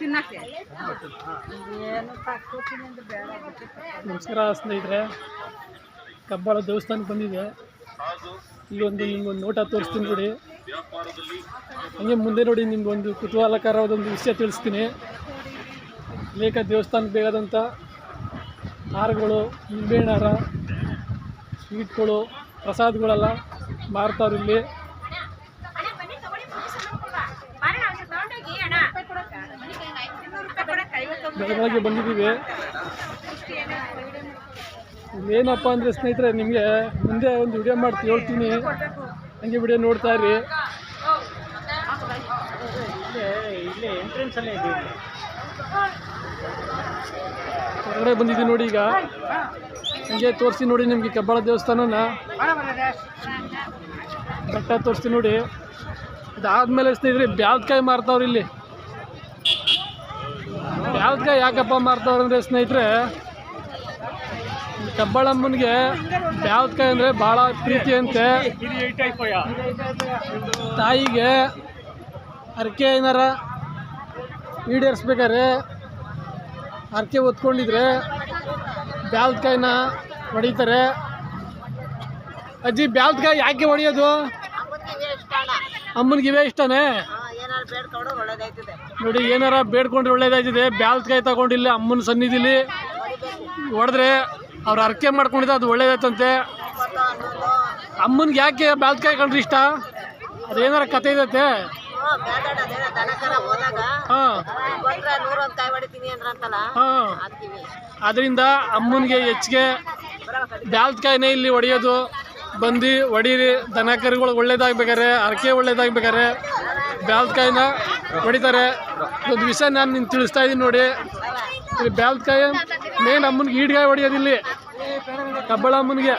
ತಿನ್ನಕ್ಕೆ ನಮಸ್ಕಾರ ಸ್ನೇಹಿತರೆ. ಕಬ್ಬಾಳ ದೇವಸ್ಥಾನಕ್ಕೆ ಬಂದಿದೆ ಇಲ್ಲೊಂದು ನಿಮ್ಗೊಂದು ನೋಟ ತೋರಿಸ್ತೀನಿ ನೋಡಿ. ಹಂಗೆ ಮುಂದೆ ನೋಡಿ ನಿಮ್ಗೊಂದು ಕುತೂಹಲಕರವಾದ ಒಂದು ವಿಷಯ ತಿಳಿಸ್ತೀನಿ. ಅನೇಕ ದೇವಸ್ಥಾನಕ್ಕೆ ಬೇಕಾದಂಥ ಹಾರಗಳು ನಿಂಬೆಹಣ್ಣು ಹಾರ, ಸ್ವೀಟ್ಗಳು, ಪ್ರಸಾದಗಳೆಲ್ಲ ಮಾರ್ತಾವ್ರು ಇಲ್ಲಿ. ಬೆಳಗ್ಗೆ ಬಂದಿದ್ದೀವಿ. ಏನಪ್ಪ ಅಂದರೆ ಸ್ನೇಹಿತರೆ, ನಿಮಗೆ ಮುಂದೆ ಒಂದು ವಿಡಿಯೋ ಮಾಡಿ ಹೇಳ್ತೀನಿ. ಹಂಗೆ ವಿಡಿಯೋ ನೋಡ್ತಾ ಇರಿ. ಹೊರಗಡೆ ಬಂದಿದ್ದೀವಿ ನೋಡಿ ಈಗ. ಹಂಗೆ ತೋರಿಸಿ ನೋಡಿ ನಿಮಗೆ ಕಬ್ಬಾಳ ದೇವಸ್ಥಾನನ. ಬೆಟ್ಟ ತೋರಿಸ್ತೀನಿ ನೋಡಿ. ಅದಾದಮೇಲೆ ಸ್ನೇಹಿತರೆ ಬ್ಯಾವ್ದಕಾಯಿ ಮಾರ್ತಾವ್ರಿ ಇಲ್ಲಿ. ಬ್ಯಾವ್ದಕಾಯಿ ಯಾಕಪ್ಪ ಮಾರ್ತಾವ್ರೆ ಅಂದರೆ ಸ್ನೇಹಿತರೆ, ಕಬ್ಬಳಮ್ಮನಿಗೆ ಕಬ್ಬಾಳಮ್ಮನಿಗೆ ಅಂದ್ರೆ ಭಾಳ ಪ್ರೀತಿ ಅಂತೆ. ತಾಯಿಗೆ ಹರಕೆ ಏನಾರ ಈಡೇರಿಸ್ಬೇಕಾದ್ರೆ ಹರಕೆ ಹೊತ್ಕೊಂಡಿದ್ರೆ ಬ್ಯಾಲ್ದಕಾಯಿನ ಹೊಡಿತಾರೆ. ಅಜ್ಜಿ ಬ್ಯಾಲ್ದಕಾಯಿ ಯಾಕೆ ಹೊಡಿಯೋದು? ಅಮ್ಮನಿಗೆ ಇವೇ ಇಷ್ಟನೇ. ನೋಡಿ ಏನಾರ ಬೇಡ್ಕೊಂಡ್ರೆ ಒಳ್ಳೇದಾಯ್ತದೆ. ಬ್ಯಾಲ್ಕಾಯಿ ತಗೊಂಡಿಲ್ಲ ಅಮ್ಮನ ಸನ್ನಿಧಿಲಿ ಹೊಡೆದ್ರೆ ಅವ್ರು ಅರ್ಕೆ ಮಾಡ್ಕೊಂಡಿದ್ದೆ ಅದು ಒಳ್ಳೇದಾಯ್ತಂತೆ. ಅಮ್ಮನ್ಗೆ ಯಾಕೆ ಬ್ಯಾಲ್ಕಾಯಿ ಕಂಡ್ರೆ ಇಷ್ಟ? ಅದೇನಾರ ಕತೆ ಇದೈತೆ ಹ್ಞೂ ಬೇಡ ಅದೇನ ದನಕರ ಹೋದಾಗ ಹಾಂ. ಬಂದ್ರೆ ನೂರೊಂದು ಕಾಯಿ ಹೊಡಿತೀನಿ ಅಂದ್ರಂತಲ್ಲ? ಹಾಂ. ಅದರಿಂದ ಅಮ್ಮನಿಗೆ ಹೆಚ್ಚಿಗೆ ಬ್ಯಾಲ್ಕಾಯಿನೇ ಇಲ್ಲಿ ಹೊಡೆಯೋದು. ಬಂದು ಹೊಡೀರಿ. ದನ ಕರುಗಳು ಒಳ್ಳೇದಾಗ್ಬೇಕಾರೆ ಹರಕೆ ಒಳ್ಳೇದಾಗ್ಬೇಕಾರೆ. ಬ್ಯಾಲ್ಕಾಯಿನ ಹೊಡಿತಾರೆ. ಒಂದು ವಿಷಯ ನಾನು ನಿನ್ ತಿಳಿಸ್ತಾ ಇದ್ದೀನಿ ನೋಡಿ. ಇಲ್ಲಿ ಬ್ಯಾಲ್ಕಾಯಿ ಮೇನ್ ಅಮ್ಮನಿಗೆ ಈಡ್ಗಾಯಿ ಹೊಡಿಯೋದಿಲ್ಲಿ. ಕಬ್ಬಳ ಅಮ್ಮನಿಗೆ.